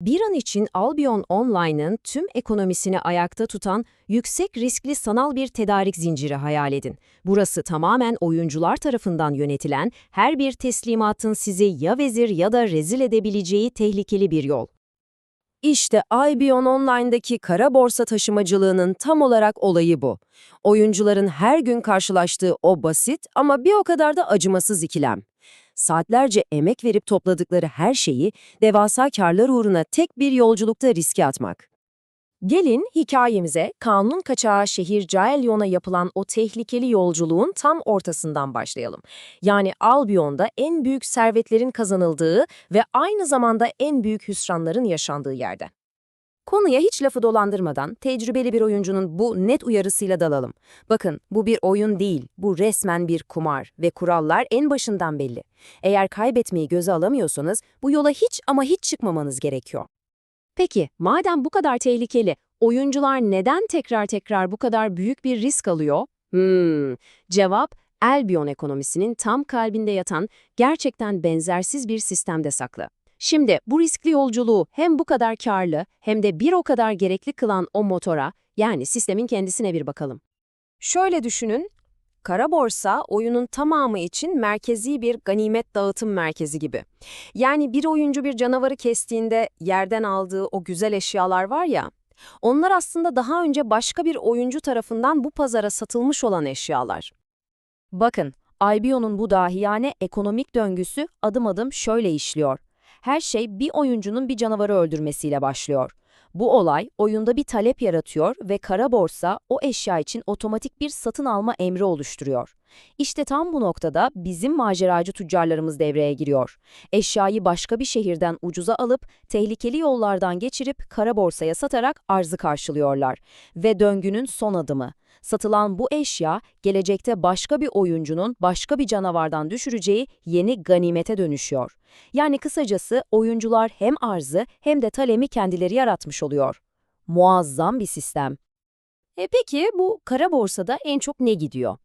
Bir an için Albion Online'ın tüm ekonomisini ayakta tutan yüksek riskli sanal bir tedarik zinciri hayal edin. Burası tamamen oyuncular tarafından yönetilen, her bir teslimatın sizi ya vezir ya da rezil edebileceği tehlikeli bir yol. İşte Albion Online'daki kara borsa taşımacılığının tam olarak olayı bu. Oyuncuların her gün karşılaştığı o basit ama bir o kadar da acımasız ikilem. Saatlerce emek verip topladıkları her şeyi devasa karlar uğruna tek bir yolculukta riske atmak. Gelin hikayemize kanun kaçağı şehir Caelyon'a yapılan o tehlikeli yolculuğun tam ortasından başlayalım. Yani Albion'da en büyük servetlerin kazanıldığı ve aynı zamanda en büyük hüsranların yaşandığı yerde. Konuya hiç lafı dolandırmadan tecrübeli bir oyuncunun bu net uyarısıyla dalalım. Bakın bu bir oyun değil, bu resmen bir kumar ve kurallar en başından belli. Eğer kaybetmeyi göze alamıyorsanız bu yola hiç ama hiç çıkmamanız gerekiyor. Peki, madem bu kadar tehlikeli, oyuncular neden tekrar tekrar bu kadar büyük bir risk alıyor? Hmm, cevap Albion ekonomisinin tam kalbinde yatan gerçekten benzersiz bir sistemde saklı. Şimdi bu riskli yolculuğu hem bu kadar karlı hem de bir o kadar gerekli kılan o motora, yani sistemin kendisine bir bakalım. Şöyle düşünün, kara borsa oyunun tamamı için merkezi bir ganimet dağıtım merkezi gibi. Yani bir oyuncu bir canavarı kestiğinde yerden aldığı o güzel eşyalar var ya, onlar aslında daha önce başka bir oyuncu tarafından bu pazara satılmış olan eşyalar. Bakın, Albion'un bu dahiyane ekonomik döngüsü adım adım şöyle işliyor. Her şey bir oyuncunun bir canavarı öldürmesiyle başlıyor. Bu olay oyunda bir talep yaratıyor ve kara borsa o eşya için otomatik bir satın alma emri oluşturuyor. İşte tam bu noktada bizim maceracı tüccarlarımız devreye giriyor. Eşyayı başka bir şehirden ucuza alıp tehlikeli yollardan geçirip kara borsaya satarak arzı karşılıyorlar. Ve döngünün son adımı. Satılan bu eşya gelecekte başka bir oyuncunun başka bir canavardan düşüreceği yeni ganimete dönüşüyor. Yani kısacası oyuncular hem arzı hem de talemi kendileri yaratmış oluyor. Muazzam bir sistem. E peki bu kara borsada en çok ne gidiyor?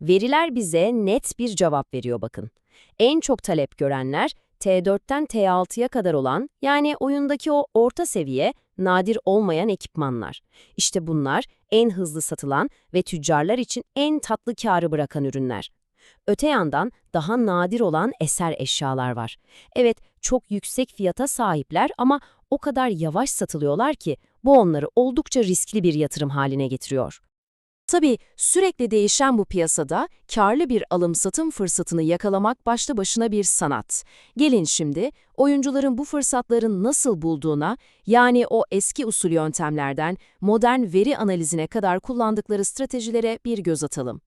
Veriler bize net bir cevap veriyor bakın. En çok talep görenler T4'ten T6'ya kadar olan yani oyundaki o orta seviye, nadir olmayan ekipmanlar. İşte bunlar en hızlı satılan ve tüccarlar için en tatlı karı bırakan ürünler. Öte yandan daha nadir olan eser eşyalar var. Evet, çok yüksek fiyata sahipler ama o kadar yavaş satılıyorlar ki bu onları oldukça riskli bir yatırım haline getiriyor. Tabii sürekli değişen bu piyasada karlı bir alım-satım fırsatını yakalamak başlı başına bir sanat. Gelin şimdi oyuncuların bu fırsatların nasıl bulduğuna, yani o eski usul yöntemlerden modern veri analizine kadar kullandıkları stratejilere bir göz atalım.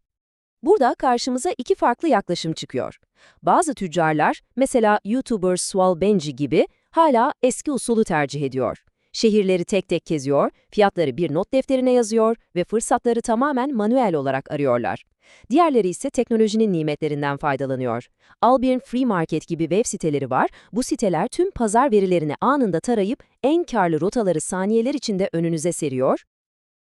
Burada karşımıza iki farklı yaklaşım çıkıyor. Bazı tüccarlar, mesela YouTuber Swal Benji gibi, hala eski usulü tercih ediyor. Şehirleri tek tek geziyor, fiyatları bir not defterine yazıyor ve fırsatları tamamen manuel olarak arıyorlar. Diğerleri ise teknolojinin nimetlerinden faydalanıyor. Albion Free Market gibi web siteleri var. Bu siteler tüm pazar verilerini anında tarayıp en karlı rotaları saniyeler içinde önünüze seriyor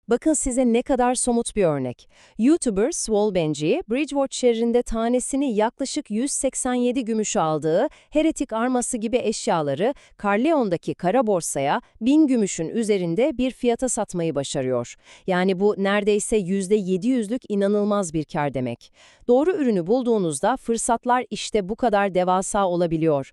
Bakın size ne kadar somut bir örnek. YouTuber Swole Benji, Bridgewater şehrinde tanesini yaklaşık 187 gümüş aldığı heretik arması gibi eşyaları Carleon'daki kara borsaya 1000 gümüşün üzerinde bir fiyata satmayı başarıyor. Yani bu neredeyse %700'lük inanılmaz bir kar demek. Doğru ürünü bulduğunuzda fırsatlar işte bu kadar devasa olabiliyor.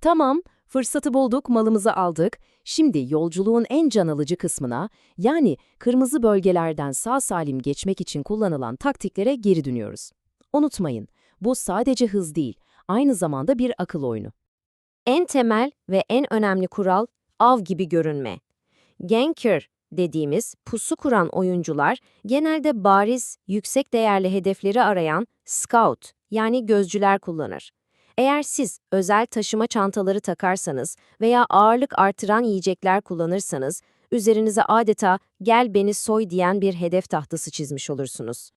Tamam, Fırsatı bulduk, malımızı aldık. Şimdi yolculuğun en can alıcı kısmına, yani kırmızı bölgelerden sağ salim geçmek için kullanılan taktiklere geri dönüyoruz. Unutmayın, bu sadece hız değil, aynı zamanda bir akıl oyunu. En temel ve en önemli kural, av gibi görünme. Ganker dediğimiz pusu kuran oyuncular genelde bariz, yüksek değerli hedefleri arayan scout yani gözcüler kullanır. Eğer siz özel taşıma çantaları takarsanız veya ağırlık artıran yiyecekler kullanırsanız, üzerinize adeta gel beni soy diyen bir hedef tahtası çizmiş olursunuz.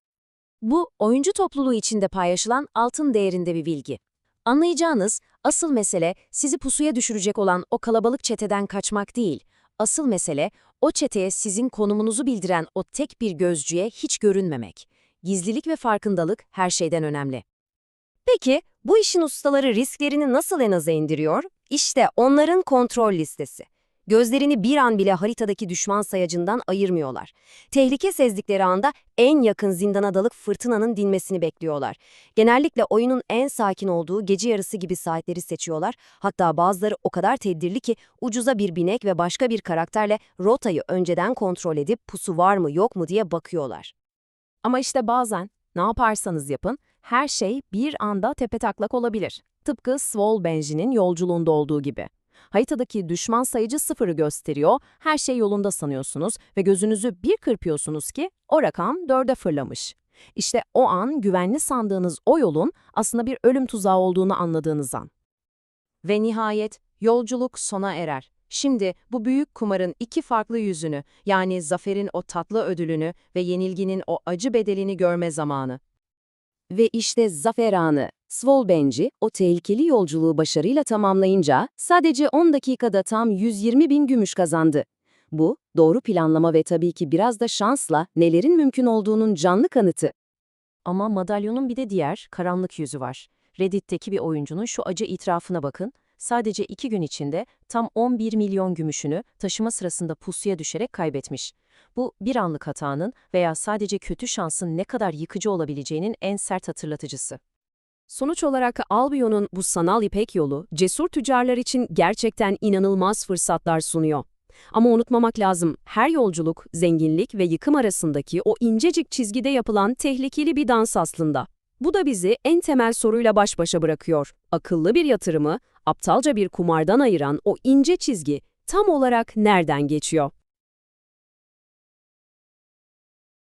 Bu, oyuncu topluluğu içinde paylaşılan altın değerinde bir bilgi. Anlayacağınız, asıl mesele sizi pusuya düşürecek olan o kalabalık çeteden kaçmak değil. Asıl mesele, o çeteye sizin konumunuzu bildiren o tek bir gözcüye hiç görünmemek. Gizlilik ve farkındalık her şeyden önemli. Peki, bu işin ustaları risklerini nasıl en aza indiriyor? İşte onların kontrol listesi. Gözlerini bir an bile haritadaki düşman sayacından ayırmıyorlar. Tehlike sezdikleri anda en yakın zindana dalıp fırtınanın dinmesini bekliyorlar. Genellikle oyunun en sakin olduğu gece yarısı gibi saatleri seçiyorlar. Hatta bazıları o kadar tedbirli ki ucuza bir binek ve başka bir karakterle rotayı önceden kontrol edip pusu var mı yok mu diye bakıyorlar. Ama işte bazen ne yaparsanız yapın, her şey bir anda tepetaklak olabilir. Tıpkı Swol Benji'nin yolculuğunda olduğu gibi. Haritadaki düşman sayıcı sıfırı gösteriyor, her şey yolunda sanıyorsunuz ve gözünüzü bir kırpıyorsunuz ki o rakam dörde fırlamış. İşte o an güvenli sandığınız o yolun aslında bir ölüm tuzağı olduğunu anladığınız an. Ve nihayet yolculuk sona erer. Şimdi bu büyük kumarın iki farklı yüzünü, yani zaferin o tatlı ödülünü ve yenilginin o acı bedelini görme zamanı. Ve işte zafer anı. Svolbenci o tehlikeli yolculuğu başarıyla tamamlayınca sadece 10 dakikada tam 120 bin gümüş kazandı. Bu, doğru planlama ve tabii ki biraz da şansla nelerin mümkün olduğunun canlı kanıtı. Ama madalyonun bir de diğer, karanlık yüzü var. Reddit'teki bir oyuncunun şu acı itirafına bakın. Sadece iki gün içinde tam 11 milyon gümüşünü taşıma sırasında pusuya düşerek kaybetmiş. Bu bir anlık hatanın veya sadece kötü şansın ne kadar yıkıcı olabileceğinin en sert hatırlatıcısı. Sonuç olarak Albion'un bu sanal ipek yolu, cesur tüccarlar için gerçekten inanılmaz fırsatlar sunuyor. Ama unutmamak lazım, her yolculuk, zenginlik ve yıkım arasındaki o incecik çizgide yapılan tehlikeli bir dans aslında. Bu da bizi en temel soruyla baş başa bırakıyor. Akıllı bir yatırımı, aptalca bir kumardan ayıran o ince çizgi tam olarak nereden geçiyor?